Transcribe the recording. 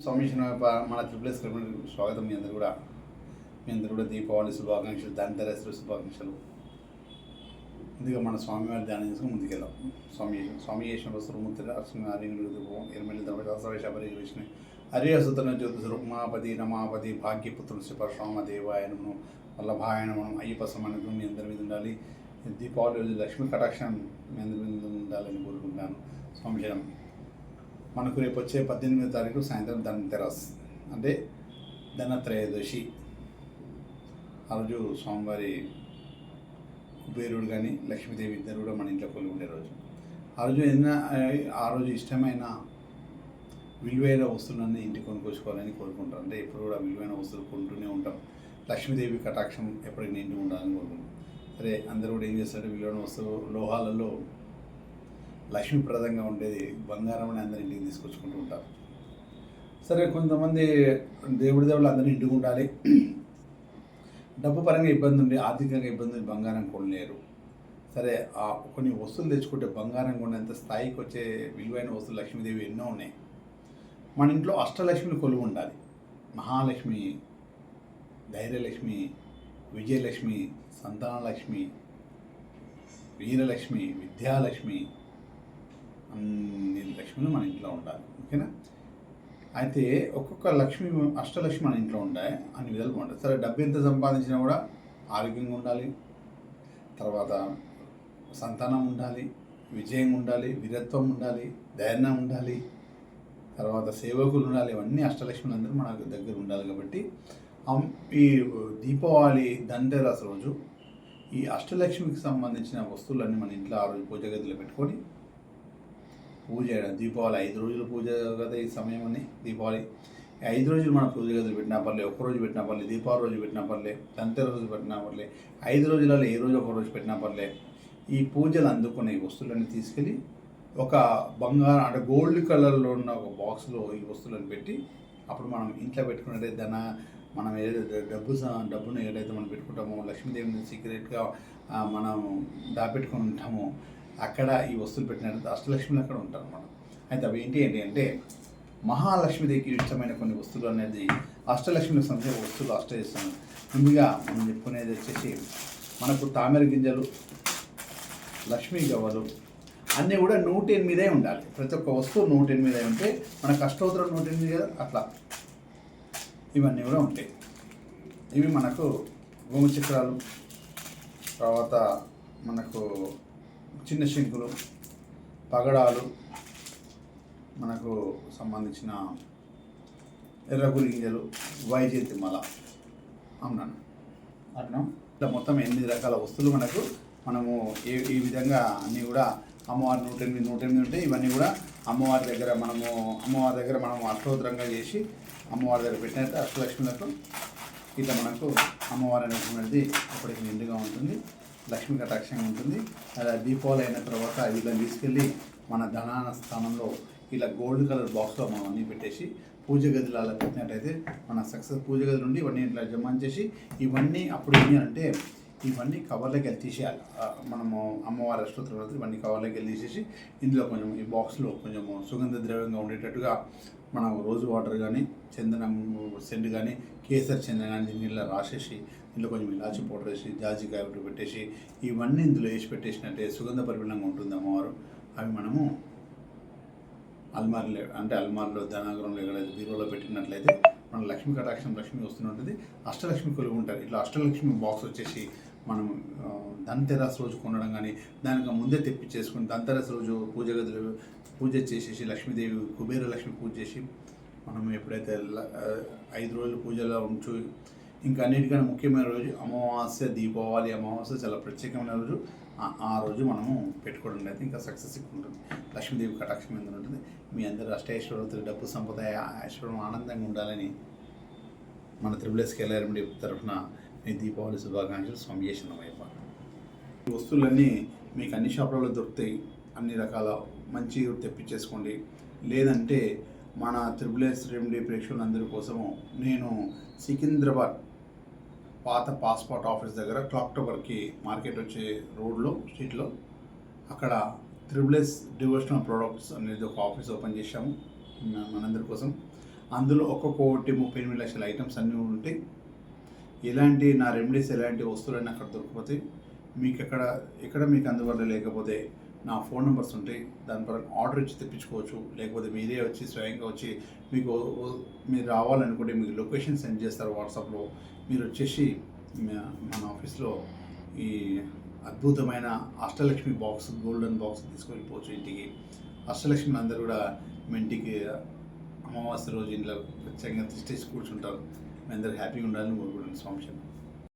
స్వామి మన మన త్రిపులేస్ స్వాగతం. మీ అందరు కూడా మీ అందరు కూడా దీపావళి శుభాకాంక్షలు ధనతెరస్ శుభాకాంక్షలు. ముందుగా మన స్వామివారి ధ్యానం చేసుకుని ముందుకెళ్ళాం స్వామి స్వామి చేసిన వస్తువు ముత్తి నరసింహ హరిణులు ఎనిమిది హరిహసుతన జ్యోతి రుక్మాపతి రమాపతి భాగ్యపుత్రుడు శ్రీ పరశురామ దేవాయనమును వల్లభాయనమును అయ్యప్ప సమానం మీ అందరి మీద ఉండాలి. దీపావళి రోజు లక్ష్మీ కటాక్షం మీ అందరి మీద ఉండాలని కోరుకుంటున్నాను స్వామి మనకు రేపు వచ్చే పద్దెనిమిదో తారీఖు సాయంత్రం ధనతెరస్ అంటే ధనత్రయోదశి. ఆ రోజు స్వామివారి కుబేరుడు కానీ లక్ష్మీదేవి ఇద్దరు కూడా మన ఇంట్లో కొలు ఉండే రోజు. ఆ రోజు ఏదైనా ఆ రోజు ఇష్టమైన విలువైన వస్తువులన్నీ ఇంటికి కొనుక్కోసుకోవాలని కోరుకుంటాం అంటే ఎప్పుడు కూడా విలువైన వస్తువులు కొంటూనే ఉంటాం. లక్ష్మీదేవి కటాక్షం ఎప్పటికీ నిండి ఉండాలని కోరుకుంటాం. సరే అందరూ కూడా ఏం చేస్తారు విలువైన వస్తువు లోహాలలో లక్ష్మీప్రదంగా ఉండేది. బంగారం అని అందరి ఇంటికి తీసుకొచ్చుకుంటూ ఉంటారు. సరే కొంతమంది దేవుడి దేవుళ్ళు అందరినీ ఇంటికి ఉండాలి. డబ్బు పరంగా ఇబ్బంది ఉంది ఆర్థికంగా ఇబ్బంది ఉంది బంగారం కొనలేరు. సరే ఆ కొన్ని వస్తువులు తెచ్చుకుంటే బంగారం కొనేంత స్థాయికి వచ్చే విలువైన వస్తువులు లక్ష్మీదేవి ఎన్నో ఉన్నాయి. మన ఇంట్లో అష్టలక్ష్మిని కొలువు ఉండాలి. మహాలక్ష్మి ధైర్యలక్ష్మి విజయలక్ష్మి సంతానలక్ష్మి వీరలక్ష్మి విద్యాలక్ష్మి అన్ని మన ఇంట్లో ఉండాలి ఓకేనా? అయితే ఒక్కొక్క లక్ష్మి అష్టలక్ష్మి మన ఇంట్లో ఉంటాయి అన్ని విధాలు ఉంటాయి సరే డబ్బు ఎంత సంపాదించినా కూడా ఆరోగ్యంగా ఉండాలి తర్వాత సంతానం ఉండాలి విజయం ఉండాలి వీరత్వం ఉండాలి ధైర్యం ఉండాలి తర్వాత సేవకులు ఉండాలి ఇవన్నీ అష్టలక్ష్ములు అందరూ మన దగ్గర ఉండాలి కాబట్టి ఈ దీపావళి దండరాస్ రోజు ఈ అష్టలక్ష్మికి సంబంధించిన వస్తువులన్నీ మన ఇంట్లో ఆ రోజు పూజ గదిలో పెట్టుకొని పూజ చేయడం. దీపావళి ఐదు రోజులు పూజ కదా ఈ సమయం అని దీపావళి ఐదు రోజులు మనం పూజ గదులు పెట్టినా పర్లే ఒక్క రోజు పెట్టినా పర్లే దీపావళి రోజు పెట్టినా పర్లే దంతెర రోజు పెట్టినా పర్లే ఐదు రోజులలో ఏ రోజు ఒక రోజు పెట్టినా పర్లే ఈ పూజలు అందుకునే వస్తువులన్నీ తీసుకెళ్ళి ఒక బంగారం అంటే గోల్డ్ కలర్లో ఉన్న ఒక బాక్స్లో ఈ వస్తువులను పెట్టి అప్పుడు మనం ఇంట్లో పెట్టుకున్నట్టే ధన మనం ఏదైతే డబ్బు డబ్బును ఏదైతే మనం పెట్టుకుంటామో లక్ష్మీదేవిని సీక్రెట్గా మనం దాపెట్టుకుని ఉంటామో అక్కడ ఈ వస్తువులు పెట్టినట్టు అష్టలక్ష్మిలు అక్కడ ఉంటారు మనం అయితే అవి ఏంటి ఏంటి అంటే మహాలక్ష్మీదేవికి ఇష్టమైన కొన్ని వస్తువులు అనేది అష్టలక్ష్మి సంబంధించిన వస్తువులు అష్ట ముందుగా మనం చెప్పుకునేది వచ్చేసి మనకు తామర గింజలు లక్ష్మీ గవ్వలు అన్నీ కూడా నూట ఎనిమిదే ఉండాలి. ప్రతి ఒక్క వస్తువు నూట ఎనిమిదే ఉంటే మనకు అష్టోత్తరం నూట ఎనిమిది కదా అట్లా. ఇవన్నీ కూడా ఉంటాయి. ఇవి మనకు భూమి చక్రాలు తర్వాత మనకు చిన్న శంకులు పగడాలు మనకు సంబంధించిన ఎర్రగురి గింజలు వైజయంతి మల. అవునాను అట్లా ఇట్లా మొత్తం ఎనిమిది రకాల వస్తువులు మనకు మనము ఏ ఈ విధంగా అన్నీ కూడా అమ్మవారి నూట ఎనిమిది నూట ఎనిమిది ఉంటాయి ఇవన్నీ కూడా అమ్మవారి దగ్గర మనము అమ్మవారి దగ్గర మనం అష్టోత్తరంగా చేసి అమ్మవారి దగ్గర పెట్టినట్టు అష్టలక్ష్మిలకు ఇట్లా మనకు అమ్మవారి అనేటువంటిది అప్పటికి నిండుగా ఉంటుంది. లక్ష్మీ కటాక్షంగా ఉంటుంది. అలా దీపావళి అయిన తర్వాత వీళ్ళని తీసుకెళ్ళి మన ధనాన స్థానంలో ఇలా గోల్డ్ కలర్ బాక్స్లో మనం అన్నీ పెట్టేసి పూజ గదిలో అలా పెట్టినట్టయితే మన సక్సెస్ పూజ గది నుండి ఇవన్నీ ఇట్లా జమ చేసి ఇవన్నీ అప్పుడు ఏంటి అంటే ఇవన్నీ కవర్లోకి వెళ్ళి తీసేయాలి. మనము అమ్మవారి అష్టోత్తరం ఇవన్నీ కవర్లోకి వెళ్ళి తీసేసి ఇందులో కొంచెం ఈ బాక్స్లో కొంచెం సుగంధ ద్రవ్యంగా ఉండేటట్టుగా మనం రోజు వాటర్ కానీ చందనం సెంట్ కానీ కేసరి చందనం కానీ రాసేసి ఇందులో కొంచెం ఇలాచి పౌడర్ వేసి జాజికాయ ఒకటి పెట్టేసి ఇవన్నీ ఇందులో వేసి పెట్టేసినట్టే సుగంధ పరిమళంగా ఉంటుంది అమ్మవారు. అవి మనము అల్మార్లో అంటే అల్మార్లో ధనాగరంలో ఎక్కడైతే బీరోలో పెట్టినట్లయితే మన లక్ష్మీ కటాక్షం లక్ష్మి వస్తూనే ఉంటుంది. అష్టలక్ష్మి కొలువు ఉంటారు. ఇట్లా అష్టలక్ష్మి బాక్స్ వచ్చేసి మనం ధనతెరాస్ రోజు కొనడం కానీ దానికి ముందే తెప్పించేసుకుని ధనతెరస్ రోజు పూజ గదిలో పూజ చేసేసి లక్ష్మీదేవి కుబేర లక్ష్మి పూజ చేసి మనం ఎప్పుడైతే ఐదు రోజులు పూజలో ఉంచు ఇంకా అన్నిటికన్నా ముఖ్యమైన రోజు అమావాస్య దీపావళి అమావాస్య చాలా ప్రత్యేకమైన రోజు. ఆ- రోజు మనము పెట్టుకోవడం అయితే ఇంకా సక్సెస్ ఉంటుంది. లక్ష్మీదేవి కటాక్షం ఎందుకు ఉంటుంది. మీ అందరూ అష్టైశ్వరతులు డబ్బు సంపద ఐశ్వర్యం ఆనందంగా ఉండాలని మన త్రిబులెస్కి వెళ్ళారండి తరఫున మీ దీపావళి శుభాకాంక్షలు స్వామి చేసినమయ్యప్ప ఈ వస్తువులన్నీ మీకు అన్ని షాపులలో దొరుకుతాయి. అన్ని రకాల మంచి తెప్పించేసుకోండి. లేదంటే మన త్రిబులేస్ రెమెడీ ప్రేక్షకులందరి కోసము నేను సికింద్రాబాద్ పాత పాస్పోర్ట్ ఆఫీస్ దగ్గర క్లాక్ టవర్కి మార్కెట్ వచ్చే రోడ్లో స్ట్రీట్లో అక్కడ త్రిబులేస్ డివోషనల్ ప్రొడక్ట్స్ అనేది ఒక ఆఫీస్ ఓపెన్ చేశాము మనందరి కోసం. అందులో ఒక్కొక్క ఒకటి ముప్పై ఎనిమిది లక్షల ఐటమ్స్ అన్నీ ఉంటాయి ఎలాంటి నా రెమెడీస్ ఎలాంటి వస్తువులన్నీ అక్కడ దొరికిపోతాయి మీకు ఎక్కడ ఎక్కడ మీకు అందుబాటులో లేకపోతే నా ఫోన్ నెంబర్స్ ఉంటాయి దాని పరంగా ఆర్డర్ ఇచ్చి తెప్పించుకోవచ్చు. లేకపోతే మీరే వచ్చి స్వయంగా వచ్చి మీకు మీరు రావాలనుకుంటే మీకు లొకేషన్ సెండ్ చేస్తారు వాట్సాప్లో. మీరు వచ్చేసి మన ఆఫీస్లో ఈ అద్భుతమైన అష్టలక్ష్మి బాక్స్ గోల్డెన్ బాక్స్ తీసుకువెళ్ళిపోవచ్చు ఇంటికి. అష్టలక్ష్మి అందరూ కూడా మీ ఇంటికి అమావాస్య రోజు ఇంట్లో ప్రత్యేకంగా తీసుకొచ్చి కూర్చుంటారు. మీ అందరూ హ్యాపీగా ఉండాలని కోరుకుంటున్నాను స్వామి